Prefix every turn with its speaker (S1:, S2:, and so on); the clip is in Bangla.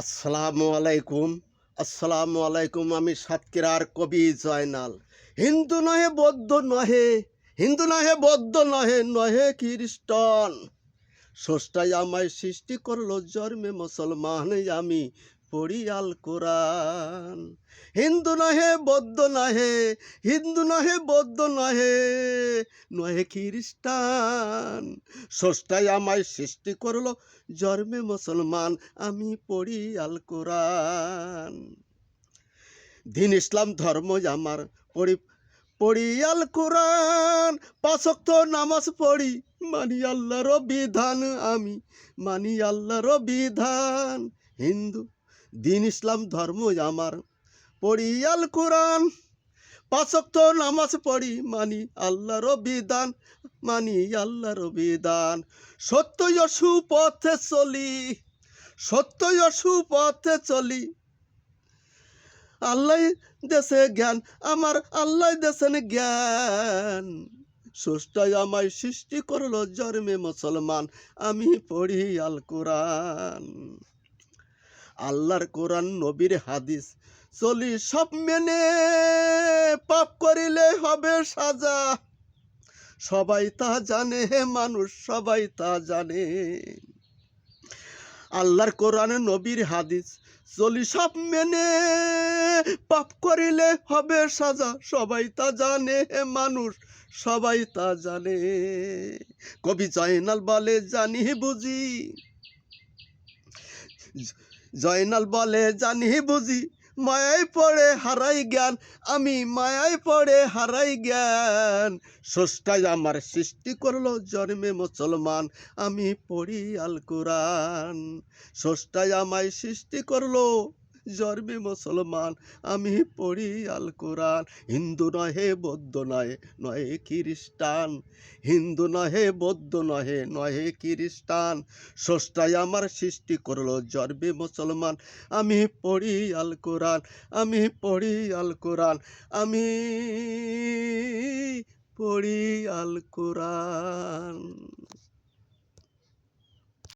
S1: আসসালামু আলাইকুম। আসসালামু আলাইকুম, আমি সাতক্ষীরার কবি জয়নাল। হিন্দু নহে, বৌদ্ধ নহে, হিন্দু নহে, বৌদ্ধ নহে নহে খ্রিস্টান। সষ্টাই আমায় সৃষ্টি করল, জন্মে মুসলমান আমি। পড়ি আল কোরআন। হিন্দু নহে, বৌদ্ধ নহে, হিন্দু নহে, বৌদ্ধ নহে নহে খ্রিস্টান। ষষ্ঠাই আমায় সৃষ্টি করল, জন্মে মুসলমান, আমি পড়ি আল কোরআন। দিন ইসলাম, ধর্ম আমার, পড়ি পড়ি আল কোরআন পাঁচক্ত নামাজ পড়ি, মানি আল্লাহর বিধান আমি, মানি আল্লাহর বিধান। হিন্দু দিন ইসলাম ধর্ম আমার। পড়ি আল কোরআন পাঁচক্ত নামাজ পড়ি, মানি আল্লাহর বিধান, মানি আল্লাহর বিধান। সত্যই সুপথে চলি, সত্যই সুপথে চলি। আল্লাহ দেশে জ্ঞান, আমার আল্লাহ দেশেন জ্ঞান। সুষ্টাই আমায় সৃষ্টি করল জন্মে মুসলমান, আমি পড়ি আল কোরআন। আল্লাহর কোরআন, নবীর হাদিস। চলি, সব মেনে পাপ করিলে হবে সাজা। সবাই তা জানে, মানুষ সবাই তা জানে। আল্লাহর কোরআনে, নবীর হাদিস। চলি, সব মেনে পাপ করিলে হবে সাজা। সবাই তা জানে, মানুষ সবাই তা জানে। কবি জয়নাল বলে জানি বুঝি জয়নাল বলে, জানি বুঝি মায়াই পড়ে হারাই জ্ঞান, আমি মায়াই পড়ে হারাই জ্ঞান। সষ্টায় আমার সৃষ্টি করল জন্মে মুসলমান, আমি পড়ি আল কোরআন সষ্টায় আমায় সৃষ্টি করল জন্মে মুসলমান, আমি পড়ি আল কোরআন হিন্দু নহে, বৌদ্ধ নহে নহে খ্রিস্টান। হিন্দু নহে, বৌদ্ধ নহে নহে খ্রিস্টান। ষষ্ঠাই আমার সৃষ্টি করল জন্মে মুসলমান। আমি পড়ি আল কোরআন আমি পড়ি আল কোরআন আমি পড়ি আল কোরআন